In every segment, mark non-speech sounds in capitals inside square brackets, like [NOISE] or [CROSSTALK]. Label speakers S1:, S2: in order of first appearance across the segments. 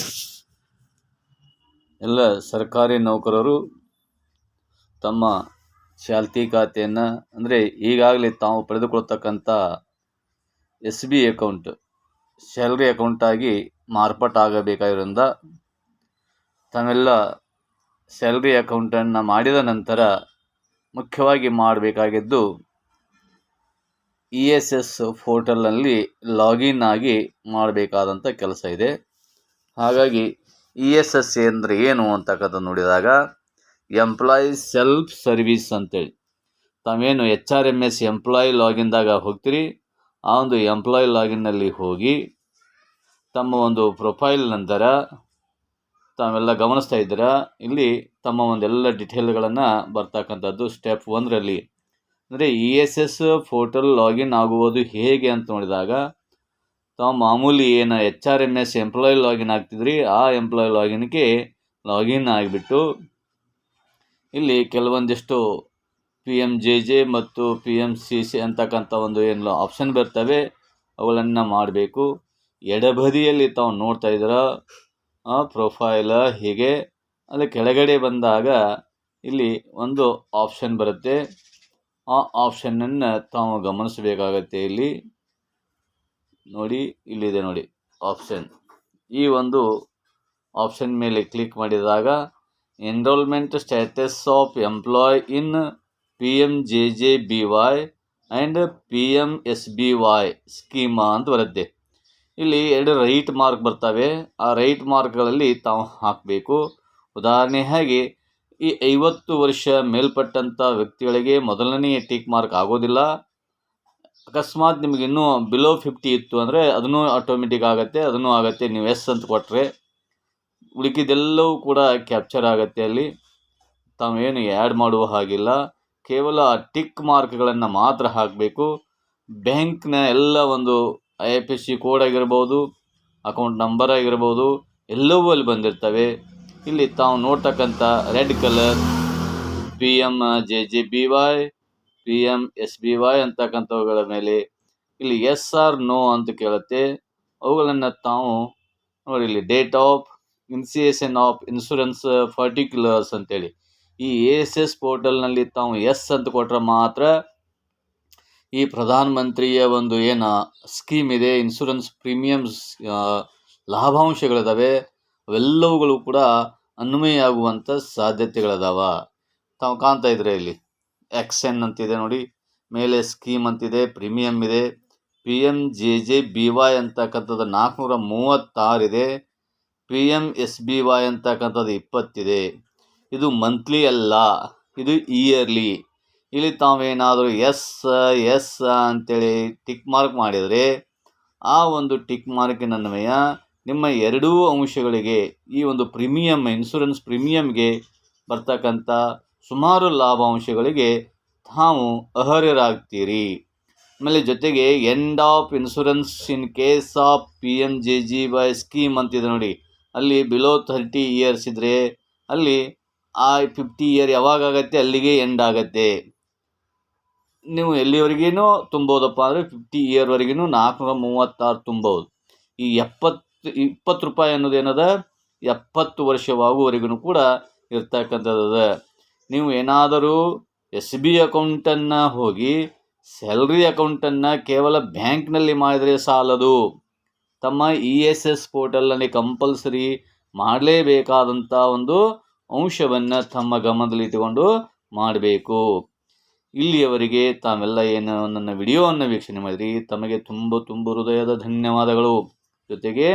S1: [LAUGHS] ಎಲ್ಲ ಸರ್ಕಾರಿ ನೌಕರರು ತಮ್ಮ ಚಾಲ್ತಿ ಖಾತೆಯನ್ನು, ಅಂದರೆ ಈಗಾಗಲೇ ತಾವು ಪಡೆದುಕೊಳ್ತಕ್ಕಂಥ ಎಸ್ ಬಿ ಅಕೌಂಟ್, ಸ್ಯಾಲ್ರಿ ಅಕೌಂಟಾಗಿ ಮಾರ್ಪಾಟಾಗಬೇಕಾಗಿರೋದ್ರಿಂದ ತಾವೆಲ್ಲ ಸ್ಯಾಲ್ರಿ ಅಕೌಂಟನ್ನು ಮಾಡಿದ ನಂತರ ಮುಖ್ಯವಾಗಿ ಮಾಡಬೇಕಾಗಿದ್ದು ಇ ಎಸ್ ಎಸ್ ಪೋರ್ಟಲ್ನಲ್ಲಿ ಲಾಗಿನ್ ಆಗಿ ಮಾಡಬೇಕಾದಂಥ ಕೆಲಸ ಇದೆ. ಹಾಗಾಗಿ ಇ ಎಸ್ ಎಸ್ ಅಂದರೆ ಏನು ಅಂತಕ್ಕಂಥ ನೋಡಿದಾಗ ಎಂಪ್ಲಾಯಿ ಸೆಲ್ಫ್ ಸರ್ವಿಸ್ ಅಂತೇಳಿ. ತಾವೇನು H R M S employee ಲಾಗಿನ್ದಾಗ ಹೋಗ್ತೀರಿ, ಆ ಒಂದು ಎಂಪ್ಲಾಯಿ ಲಾಗಿನ್ನಲ್ಲಿ ಹೋಗಿ ತಮ್ಮ ಒಂದು ಪ್ರೊಫೈಲ್ ನಂತರ ತಾವೆಲ್ಲ ಗಮನಿಸ್ತಾ ಇದ್ದೀರಾ? ಇಲ್ಲಿ ತಮ್ಮ ಒಂದೆಲ್ಲ ಡಿಟೇಲ್ಗಳನ್ನು ಬರ್ತಕ್ಕಂಥದ್ದು ಸ್ಟೆಪ್ ಒಂದರಲ್ಲಿ. ಅಂದರೆ E S S portal login ಆಗುವುದು ಹೇಗೆ ಅಂತ ನೋಡಿದಾಗ ತಾವು ಮಾಮೂಲಿ ಏನು H R M S employee login ಆಗ್ತಿದ್ರಿ, ಆ ಎಂಪ್ಲಾಯ್ ಲಾಗಿನ್ಗೆ ಲಾಗಿನ್ ಆಗಿಬಿಟ್ಟು ಇಲ್ಲಿ ಕೆಲವೊಂದಿಷ್ಟು ಪಿ ಎಂ ಜೆ ಜೆ ಮತ್ತು ಪಿ ಎಂ ಸಿ ಸಿ ಅಂತಕ್ಕಂಥ ಒಂದು ಏನು ಆಪ್ಷನ್ ಬರ್ತವೆ, ಅವುಗಳನ್ನು ಮಾಡಬೇಕು. ಎಡಬದಿಯಲ್ಲಿ ತಾವು ನೋಡ್ತಾ ಇದ್ರ ಪ್ರೊಫೈಲ ಹೀಗೆ, ಅಲ್ಲಿ ಕೆಳಗಡೆ ಬಂದಾಗ ಇಲ್ಲಿ ಒಂದು ಆಪ್ಷನ್ ಬರುತ್ತೆ. ಆ ಆಪ್ಷನನ್ನು ತಾವು ಗಮನಿಸಬೇಕಾಗತ್ತೆ ಇಲ್ಲಿ. ನೋಡಿ, ಇಲ್ಲಿದೆ ನೋಡಿ ಆಪ್ಷನ್ ಈ ಒಂದು ಆಪ್ಷನ್ ಮೇಲೆ ಕ್ಲಿಕ್ ಮಾಡಿದಾಗ enrolment status of employee in P M J J B Y and P M S B Y schema ಅಂತ ಬರುತ್ತೆ. ಇಲ್ಲಿ ಎರಡು ರೈಟ್ ಮಾರ್ಕ್ ಬರ್ತವೆ. ಆ ರೈಟ್ ಮಾರ್ಕ್ಗಳಲ್ಲಿ ತಾವು ಹಾಕಬೇಕು. ಉದಾಹರಣೆ ಹಾಗೆ, ಈ ಐವತ್ತು ವರ್ಷ ಮೇಲ್ಪಟ್ಟಂಥ ವ್ಯಕ್ತಿಗಳಿಗೆ ಮೊದಲನೆಯ ಟಿಕ್ ಮಾರ್ಕ್ ಆಗೋದಿಲ್ಲ. ಅಕಸ್ಮಾತ್ ನಿಮಗೆ ಇನ್ನೂ ಬಿಲೋ ಫಿಫ್ಟಿ ಇತ್ತು ಅಂದರೆ ಅದನ್ನು ಆಟೋಮೆಟಿಕ್ ಆಗುತ್ತೆ, ಅದನ್ನು ಆಗುತ್ತೆ, ನೀವು ಎಸ್ ಅಂತ ಕೊಟ್ಟರೆ ಉಳಿಕಿದೆಲ್ಲವೂ ಕೂಡ ಕ್ಯಾಪ್ಚರ್ ಆಗುತ್ತೆ ಅಲ್ಲಿ. ತಾವೇನು ಆ್ಯಡ್ ಮಾಡುವ ಹಾಗಿಲ್ಲ. ಕೇವಲ ಟಿಕ್ ಮಾರ್ಕ್ಗಳನ್ನು ಮಾತ್ರ ಹಾಕಬೇಕು. ಬ್ಯಾಂಕ್ನ ಎಲ್ಲ ಒಂದು I F S C code ಆಗಿರ್ಬೋದು ಅಕೌಂಟ್ ನಂಬರ್ ಆಗಿರ್ಬೋದು, ಎಲ್ಲವೂ ಅಲ್ಲಿ ಬಂದಿರ್ತವೆ. ಇಲ್ಲಿ ತಾವು ನೋಡ್ತಕ್ಕಂಥ red colour P M J J B Y P M S B Y ಅಂತಕ್ಕಂಥವುಗಳ ಮೇಲೆ ಇಲ್ಲಿ ಎಸ್ ಆರ್ ನೋ ಅಂತ ಕೇಳುತ್ತೆ. ಅವುಗಳನ್ನು ತಾವು ನೋಡಿ ಇಲ್ಲಿ date of initiation of insurance particulars ಅಂತೇಳಿ. ಈ ಎ ಎಸ್ ಎಸ್ ಪೋರ್ಟಲ್ನಲ್ಲಿ ತಾವು ಎಸ್ ಅಂತ ಕೊಟ್ಟರೆ ಮಾತ್ರ ಈ ಪ್ರಧಾನ ಮಂತ್ರಿಯ ಒಂದು ಏನು ಸ್ಕೀಮ್ ಇದೆ ಇನ್ಶೂರೆನ್ಸ್ ಪ್ರೀಮಿಯಮ್ಸ್ ಲಾಭಾಂಶಗಳಿದಾವೆ. ಅವೆಲ್ಲವುಗಳು ಕೂಡ ಅನ್ವಯ ಆಗುವಂಥ ಸಾಧ್ಯತೆಗಳಿದಾವ. ತಾವು ಕಾಣ್ತಾ ಇದ್ರೆ ಇಲ್ಲಿ. ಎನ್ ಅಂತಿದೆ ನೋಡಿ. ಮೇಲೆ ಸ್ಕೀಮ್ ಅಂತಿದೆ, ಪ್ರೀಮಿಯಂ ಇದೆ. P M J J B Y ಅಂತಕ್ಕಂಥದ್ದು ನಾಲ್ಕುನೂರ ಮೂವತ್ತಾರಿದೆ P M S B Y ಅಂತಕ್ಕಂಥದ್ದು ಇಪ್ಪತ್ತಿದೆ. ಇದು ಮಂತ್ಲಿ ಅಲ್ಲ, ಇದು ಇಯರ್ಲಿ ಇಲ್ಲಿ ತಾವೇನಾದರೂ ಎಸ್ ಎಸ್ ಅಂತೇಳಿ ಟಿಕ್ ಮಾರ್ಕ್ ಮಾಡಿದರೆ, ಆ ಒಂದು ಟಿಕ್ ಮಾರ್ಕಿನ ಅನ್ವಯ ನಿಮ್ಮ ಎರಡೂ ಅಂಶಗಳಿಗೆ ಈ ಒಂದು ಪ್ರೀಮಿಯಮ್ ಇನ್ಶೂರೆನ್ಸ್ ಪ್ರೀಮಿಯಮ್ಗೆ ಬರ್ತಕ್ಕಂಥ ಸುಮಾರು ಲಾಭಾಂಶಗಳಿಗೆ ತಾವು ಅರ್ಹರಾಗ್ತೀರಿ. ಆಮೇಲೆ ಜೊತೆಗೆ end of insurance in case of P M J G Y scheme ಅಂತಿದೆ ನೋಡಿ. ಅಲ್ಲಿ ಬಿಲೋ ಥರ್ಟಿ ಇಯರ್ಸ್ ಇದ್ದರೆ ಅಲ್ಲಿ ಆ ಫಿಫ್ಟಿ ಇಯರ್ ಯಾವಾಗ ಆಗತ್ತೆ ಅಲ್ಲಿಗೆ ಎಂಡ್ ಆಗತ್ತೆ. ನೀವು ಎಲ್ಲಿವರೆಗೇನೋ ತುಂಬೋದಪ್ಪ ಅಂದರೆ ಫಿಫ್ಟಿ ಇಯರ್ವರೆಗೂ ನಾಲ್ಕುನೂರ ಮೂವತ್ತಾರು ತುಂಬೋದು. ಈ ಎಪ್ಪತ್ತು, ಇಪ್ಪತ್ತು ರೂಪಾಯಿ ಅನ್ನೋದೇನದ ಎಪ್ಪತ್ತು ವರ್ಷವಾಗುವವರೆಗೂ ಕೂಡ ಇರ್ತಕ್ಕಂಥದ್ದು ನೀವು ಏನಾದರೂ ಎಸ್ ಬಿ ಅಕೌಂಟನ್ನು ಹೋಗಿ ಸ್ಯಾಲ್ರಿ ಅಕೌಂಟನ್ನು ಕೇವಲ ಬ್ಯಾಂಕ್ನಲ್ಲಿ ಮಾಡಿದರೆ ಸಾಲದು. ತಮ್ಮ ಇ ಎಸ್ ಎಸ್ ಪೋರ್ಟಲ್ನಲ್ಲಿ ಕಂಪಲ್ಸರಿ ಮಾಡಲೇಬೇಕಾದಂಥ ಒಂದು ಅಂಶವನ್ನು ತಮ್ಮ ಗಮನದಲ್ಲಿ ಗಮನದಲ್ಲಿಟ್ಟುಕೊಂಡು ಮಾಡಬೇಕು. ಇಲ್ಲಿಯವರಿಗೆ ತಾವೆಲ್ಲ ಏನು ನನ್ನ ವಿಡಿಯೋವನ್ನು ವೀಕ್ಷಣೆ ಮಾಡಿರಿ ತಮಗೆ ತುಂಬ ತುಂಬ ಹೃದಯದ ಧನ್ಯವಾದಗಳು. ಜೊತೆಗೆ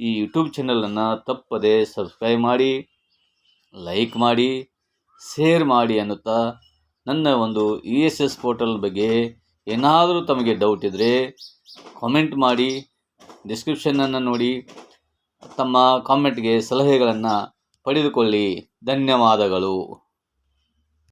S1: ಈ ಯೂಟ್ಯೂಬ್ ಚಾನಲನ್ನು ತಪ್ಪದೆ ಸಬ್ಸ್ಕ್ರೈಬ್ ಮಾಡಿ, ಲೈಕ್ ಮಾಡಿ ಶೇರ್ ಮಾಡಿ ಅನ್ನುತ್ತಾ ನನ್ನ ಒಂದು ಇ ಎಸ್ ಎಸ್ ಪೋರ್ಟಲ್ ಬಗ್ಗೆ ಏನಾದರೂ ತಮಗೆ ಡೌಟ್ ಇದ್ದರೆ ಕಾಮೆಂಟ್ ಮಾಡಿ ಡಿಸ್ಕ್ರಿಪ್ಷನನ್ನು ನೋಡಿ, ತಮ್ಮ ಕಾಮೆಂಟ್ಗೆ ಸಲಹೆಗಳನ್ನು ಪಡೆದುಕೊಳ್ಳಿ. ಧನ್ಯವಾದಗಳು.